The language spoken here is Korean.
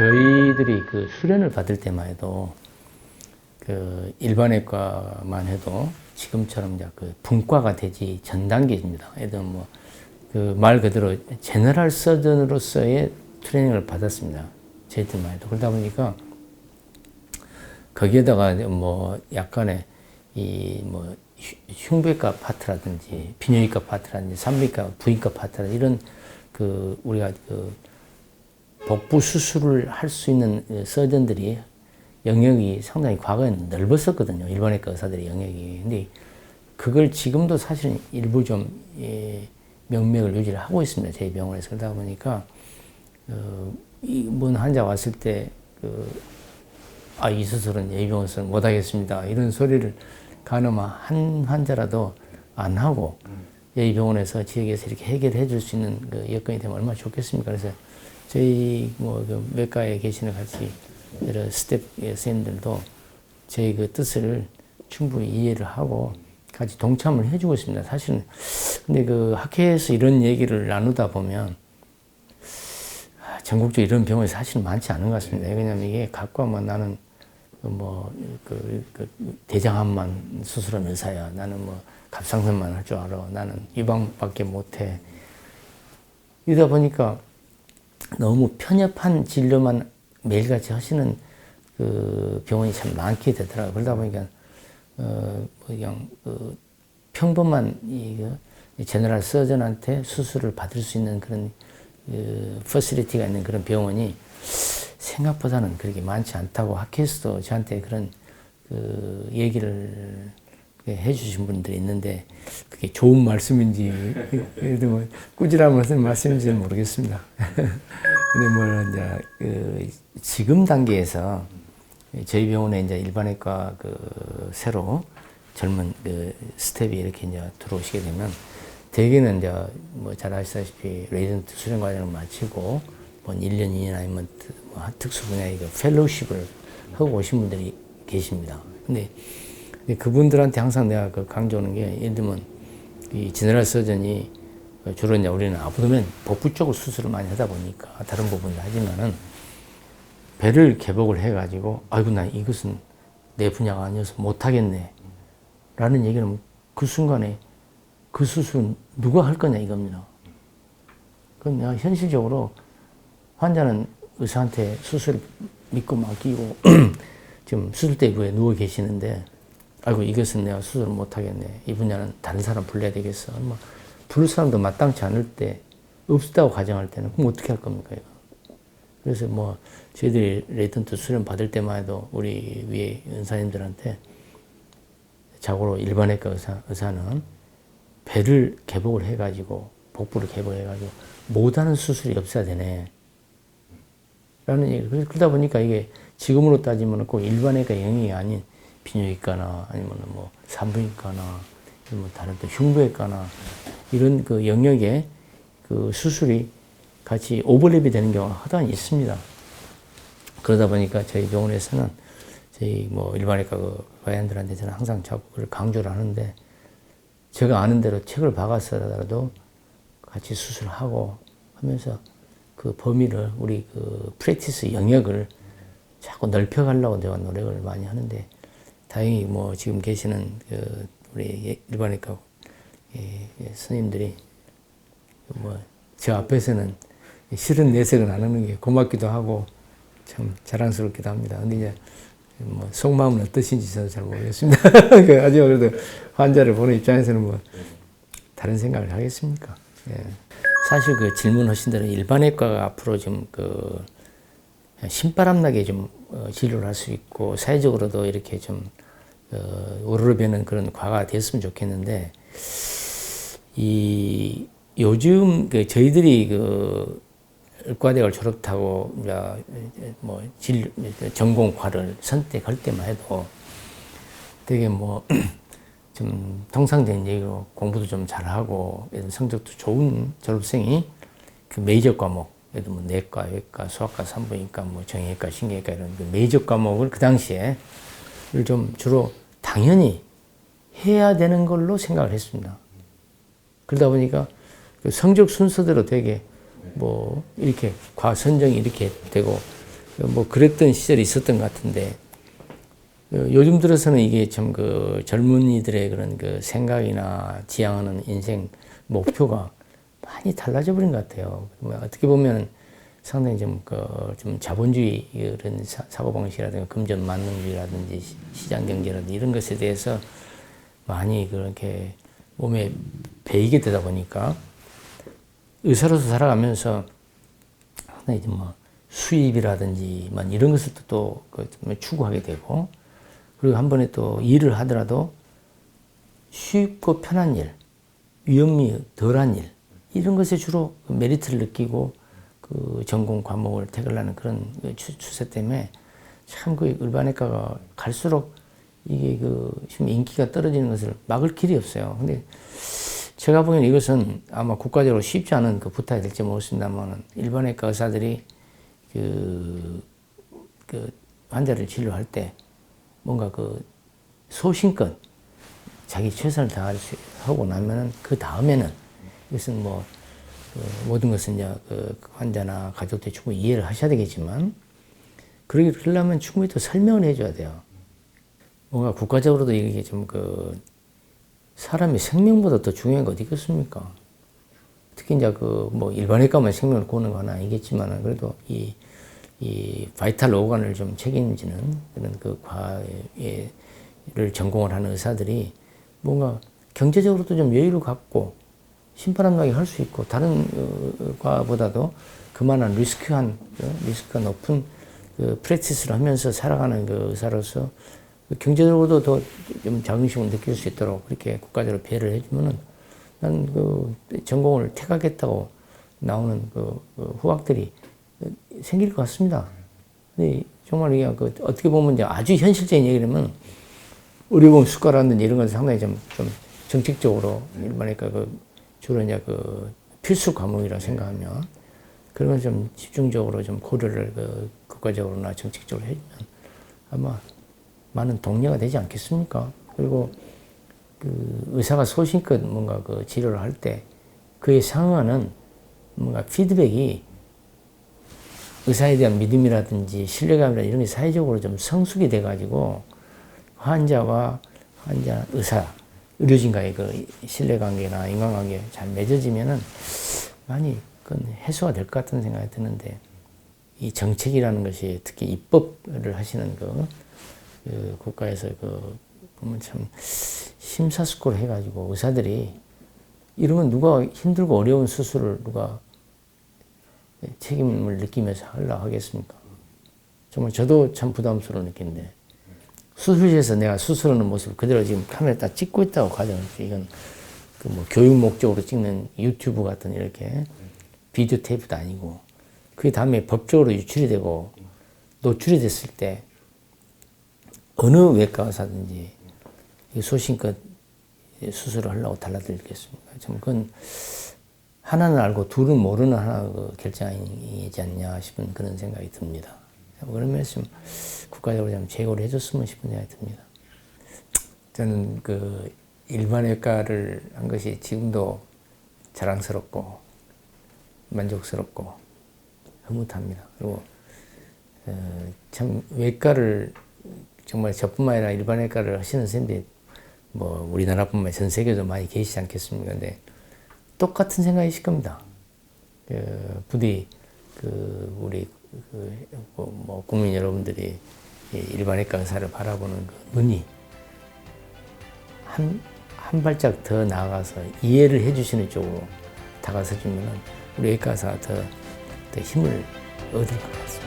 저희들이 그 수련을 받을 때만 해도 그 일반외과만 해도 지금처럼 이제 그 분과가 되지 전 단계입니다. 예를 들면 뭐그 말 그대로 제너럴 서전으로서의 트레이닝을 받았습니다. 저희들만 해도 그러다 보니까 거기에다가 뭐 약간의 이 뭐 흉부외과 파트라든지 비뇨기과 파트라든지 산부인과 부인과 파트라든지 이런 그 우리가 그 복부 수술을 할 수 있는 서전들이 영역이 상당히 과거에 넓었었거든요. 일반외과 의사들의 영역이. 근데 그걸 지금도 사실은 일부 좀 예, 명맥을 유지를 하고 있습니다. 저희 병원에서. 그러다 보니까 어, 이문 환자 왔을 때 그, 아, 이 수술은 예비병원에서 못하겠습니다. 이런 소리를 가늠한 한 환자라도 안 하고 예비병원에서 지역에서 이렇게 해결해 줄 수 있는 그 여건이 되면 얼마나 좋겠습니까? 그래서 저희 뭐그 외과에 계시는 같이 여러 스텝 선생님들도 저희 그 뜻을 충분히 이해를 하고 같이 동참을 해주고 있습니다. 사실은 근데 그 학회에서 이런 얘기를 나누다 보면 아, 전국적으로 이런 병원이 사실 많지 않은 것 같습니다. 왜냐하면 이게 각과 뭐 나는 뭐, 그, 그, 대장암만 수술하면 의사야. 나는 뭐, 갑상선만 할 줄 알아. 나는 이 방밖에 못해. 이러다 보니까 너무 편협한 진료만 매일같이 하시는 그 병원이 참 많게 되더라고요. 그러다 보니까, 어, 뭐 그냥, 그 평범한 이, 그, 제너럴 서전한테 수술을 받을 수 있는 그런, 그, 퍼실리티가 있는 그런 병원이 생각보다는 그렇게 많지 않다고 학회에서도 저한테 그런 그 얘기를 해주신 분들이 있는데 그게 좋은 말씀인지 그래도 뭐 꾸지람 무슨 말씀인지는 모르겠습니다. 근데 뭐 이제 그 지금 단계에서 저희 병원에 이제 일반외과 그 새로 젊은 그 스텝이 이렇게 이제 들어오시게 되면 대개는 이제 뭐 잘 아시다시피 레이던트 수련 과정을 마치고 뭐 1년, 2년 아니면 뭐 특수 분야의 그 펠로우십을 하고 오신 분들이 계십니다. 근데 그분들한테 항상 내가 그 강조하는 게 예를 들면 이 제너럴 서전이 주로 이제 우리는 아부도면 복부 쪽을 수술을 많이 하다 보니까 다른 부분도 하지만은 배를 개복을 해가지고 아이고 나 이것은 내 분야가 아니어서 못하겠네 라는 얘기는 그 순간에 그 수술은 누가 할 거냐 이겁니다. 그럼 내가 현실적으로 환자는 의사한테 수술 믿고 맡기고 지금 수술대부에 누워 계시는데 아이고 이것은 내가 수술을 못하겠네. 이 분야는 다른 사람 불러야 되겠어. 뭐 부를 사람도 마땅치 않을 때 없다고 가정할 때는 그럼 어떻게 할 겁니까 이거? 그래서 뭐 저희들이 레이턴트 수련 받을 때만 해도 우리 위에 의사님들한테 자고로 일반외과 의사, 의사는 배를 개복을 해가지고 복부를 개복해가지고 못하는 수술이 없어야 되네. 라는 얘기. 그러다 보니까 이게 지금으로 따지면 꼭 일반외과 영역이 아닌 비뇨기과나 아니면 뭐 산부인과나 뭐 다른 또 흉부외과나 이런 그 영역에 그 수술이 같이 오버랩이 되는 경우가 하도 있습니다. 그러다 보니까 저희 병원에서는 저희 뭐 일반외과 그 과연들한테 저는 항상 자꾸 강조를 하는데 제가 아는 대로 책을 박아서라도 같이 수술하고 하면서 그 범위를 우리 그 프랙티스 영역을 자꾸 넓혀가려고 내가 노력을 많이 하는데 다행히 뭐 지금 계시는 그 우리 일반외과 스님들이 뭐 저 앞에서는 싫은 내색은 안 하는 게 고맙기도 하고 참 자랑스럽기도 합니다. 근데 이제 뭐 속마음은 어떠신지 저도 잘 모르겠습니다. 하지만 그래도 환자를 보는 입장에서는 뭐 다른 생각을 하겠습니까? 예. 사실 그 질문하신 대로 일반외과가 앞으로 좀 그 신바람 나게 좀 어, 진료를 할 수 있고 사회적으로도 이렇게 좀 어, 오르르배는 그런 과가 됐으면 좋겠는데 이 요즘 그 저희들이 그 의과대학을 졸업하고 뭐 진, 전공과를 선택할 때만 해도 되게 뭐 좀 통상적인 얘기로 공부도 좀 잘하고 성적도 좋은 졸업생이 그 메이저 과목 예를 들면 내과, 외과, 수학과, 산부인과, 뭐 정형외과, 신경외과 이런 그 메이저 과목을 그 당시에 좀 주로 당연히 해야 되는 걸로 생각을 했습니다. 그러다 보니까 그 성적 순서대로 되게 뭐 이렇게 과 선정이 이렇게 되고 뭐 그랬던 시절이 있었던 것 같은데 어, 요즘 들어서는 이게 참 그 젊은이들의 그런 그 생각이나 지향하는 인생 목표가 많이 달라져 버린 것 같아요. 뭐 어떻게 보면 상당히 좀, 그, 좀 자본주의 이런 사- 사고방식이라든가 금전 만능주의라든지 시- 시장 경제라든지 이런 것에 대해서 많이 그렇게 몸에 배이게 되다 보니까 의사로서 살아가면서 상당히 좀뭐 수입이라든지 만 이런 것을 또, 그좀 추구하게 되고 그리고 한 번에 또 일을 하더라도 쉽고 편한 일, 위험이 덜한 일 이런 것에 주로 그 메리트를 느끼고 그 전공 과목을 택하려는 그런 그 추- 추세 때문에 참 그 일반외과가 갈수록 이게 그 지금 인기가 떨어지는 것을 막을 길이 없어요. 근데 제가 보기에는 이것은 아마 국가적으로 쉽지 않은 그 부탁이 될지 모르겠습니다만 일반외과 의사들이 그, 그 환자를 진료할 때 뭔가 그 소신껏 자기 최선을 다할 수 하고 나면은 그 다음에는 이것은 뭐 그 모든 것은 이제 그 환자나 가족들 충분히 이해를 하셔야 되겠지만 그러려면 충분히 또 설명을 해줘야 돼요. 뭔가 국가적으로도 이게 좀 그 사람의 생명보다 더 중요한 거 어디 있겠습니까? 특히 이제 그 뭐 일반외과만 생명을 구하는 건 아니겠지만 그래도 이, 이 바이탈 오간을 좀 책임지는 그런 그 과를 전공을 하는 의사들이 뭔가 경제적으로도 좀 여유를 갖고 신바람나게 할수 있고 다른 어, 과보다도 그만한 리스크한 어, 리스크가 높은 그 프랙티스를 하면서 살아가는 그 의사로서 그 경제적으로도 더 좀 자긍심을 느낄 수 있도록 그렇게 국가적으로 배를 해주면은 난 그 전공을 택하겠다고 나오는 그, 그 후학들이 생길 것 같습니다. 근데 정말 이게 그 어떻게 보면 이제 아주 현실적인 얘기라면 의료보험 수가라든지 이런 건 상당히 좀, 좀 정책적으로 일반외과 그 주로 이제 그 필수 과목이라 생각하면 그런 걸 좀 집중적으로 좀 고려를 그 국가적으로나 정책적으로 해주면 아마 많은 동료가 되지 않겠습니까? 그리고 그 의사가 소신껏 뭔가 그 치료를 할 때 그에 상응하는 뭔가 피드백이 의사에 대한 믿음이라든지 신뢰감이나 이런 게 사회적으로 좀 성숙이 돼가지고 환자와 환자, 의사, 의료진과의 그 신뢰관계나 인간관계 잘 맺어지면은 많이 그건 해소가 될 것 같은 생각이 드는데 이 정책이라는 것이 특히 입법을 하시는 그, 그 국가에서 그 보면 참 심사숙고를 해가지고 의사들이 이러면 누가 힘들고 어려운 수술을 누가 책임을 느끼면서 하려 하겠습니까? 정말 저도 참 부담스러워 느끼는데 수술실에서 내가 수술하는 모습 그대로 지금 카메라 딱 찍고 있다고 가정했지. 이건 그 뭐 교육 목적으로 찍는 유튜브 같은 이렇게 비디오 테이프도 아니고 그게 다음에 법적으로 유출이 되고 노출이 됐을 때 어느 외과 의사든지 이 소신껏 수술을 하려고 달라들겠습니까? 참 그건 하나는 알고 둘은 모르는 하나 그 결정이지 않냐 싶은 그런 생각이 듭니다. 그러면 좀 국가적으로 좀 제고를 해줬으면 싶은 생각이 듭니다. 저는 그 일반외과를 한 것이 지금도 자랑스럽고 만족스럽고 흐뭇합니다. 그리고 어, 참 외과를 정말 저뿐만 아니라 일반외과를 하시는 선생님들이 뭐 우리나라뿐만 아니라 전 세계도 많이 계시지 않겠습니까? 근데 똑같은 생각이실 겁니다. 그 부디 그 우리 그 뭐, 뭐 국민 여러분들이 이 일반외과 의사를 바라보는 그 눈이 한, 한 발짝 더 나아가서 이해를 해주시는 쪽으로 다가서 주면은 우리 의사가 더, 더 힘을 얻을 것 같습니다.